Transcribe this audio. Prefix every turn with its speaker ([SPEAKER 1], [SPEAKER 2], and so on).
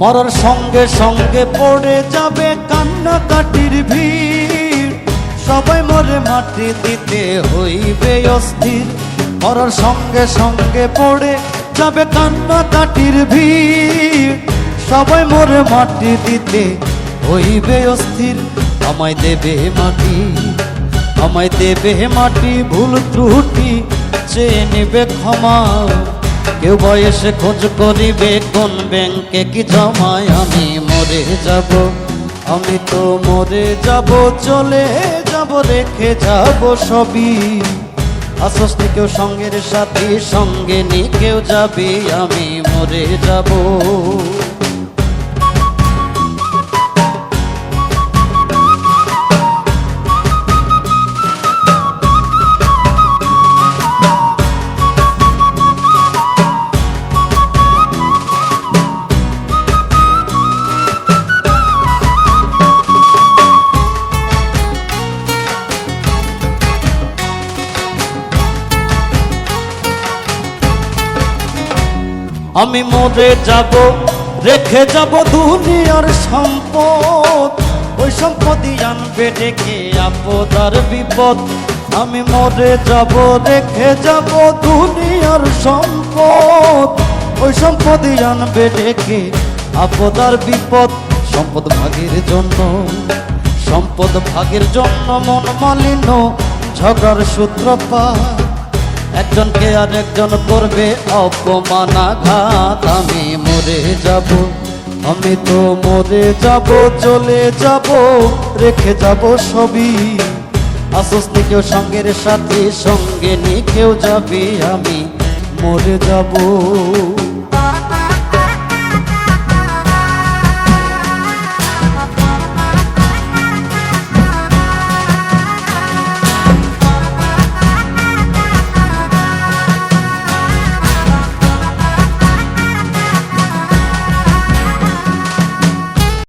[SPEAKER 1] মরার সঙ্গে সঙ্গে পড়ে যাবে কান্নাকাটির ভিড়। সবাই মরে মাটি দিতে হইবে অস্থির। মরার সঙ্গে সঙ্গে পড়ে যাবে কান্নাকাটির ভিড়। সবাই মরে মাটি দিতে হইবে অস্থির। আমায় দেবে মাটি, আমায় দেবে মাটি, ভুল ত্রুটি চেয়ে নেবে ক্ষমা। কেউ বয়সে খোঁজ করিবে কোন ব্যাংকে কি জমায়? আমি মরে যাব, আমি তো মরে যাব, চলে যাব, রেখে যাব সবই। নি কেউ সঙ্গের সাথে, সঙ্গে নি কেউ যাবে, আমি মরে যাব। আমি মরে যাব, রেখে যাব দুনিয়ার সম্পদ। ওই সম্পদই আনবে ডেকে আপদার বিপদ। আমি মরে যাব, রেখে যাব দুনিয়ার সম্পদ। ওই সম্পদই আনবে ডেকে আপদার বিপদ। সম্পদ ভাগের জন্য, সম্পদ ভাগের জন্য মন মালিন্য, ঝগড়ার সূত্রপাত। একজনকে আরেকজন করবে অপমানাঘাত। আমি মরে যাব, আমি তো মরে যাব, চলে যাব, রেখে যাব সবই। আসস্তি কেউ সঙ্গের সাথে, সঙ্গে নিয়ে কেউ যাবে, আমি মরে যাব।